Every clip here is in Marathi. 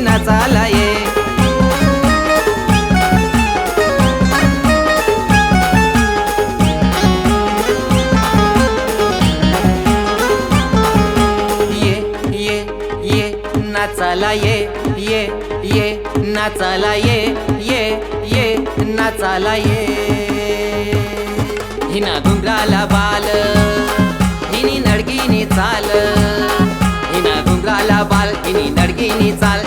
महिना चाला ये नाचाला ये ये ये नाचाला ये ये ये नाचाला ये हिना घुमराला बाल हिनी नडगिनी चाल. हिना घुमराला बाल हिनी नडगिनी चाल.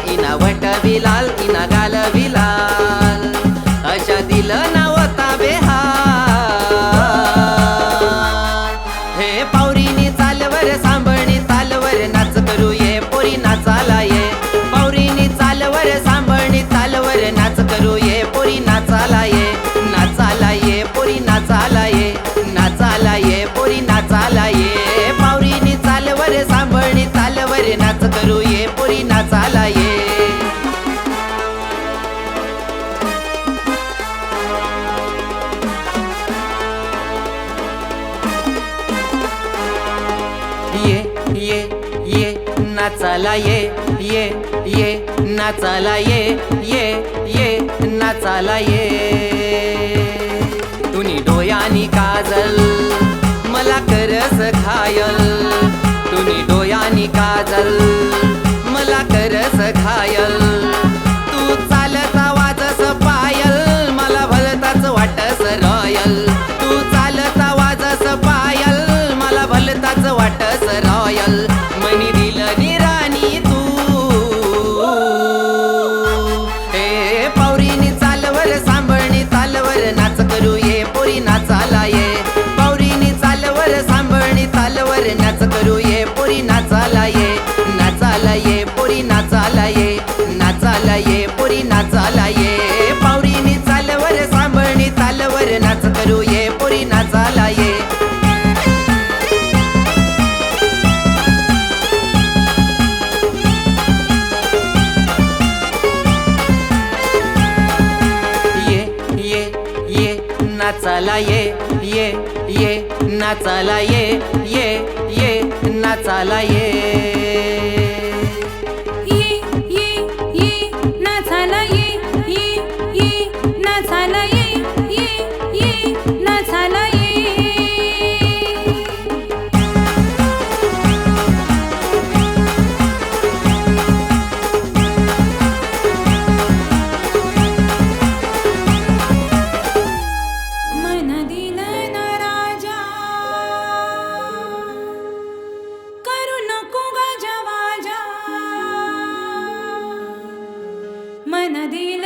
ये ये ये नाचाला ये ये ये नाचाला ये ये ये नाचाला ये. तुनी डोयानी काजल मला करस घायल तुनी डोयानी काजल चल मनी दिल निराणी तू. हे पावरीनी चालवर सांभळणी चालवर नाच करू ये पोरी नाचाला ये. पावरीनी चालवर सांभळणी चालवर नाच करू ये पोरी नाचाला ये. नाचाला ये पोरी नाचाला ये. नाचाला ये ये ये नाचाला ये ये ये नाचाला ये गजवाजा मन दिल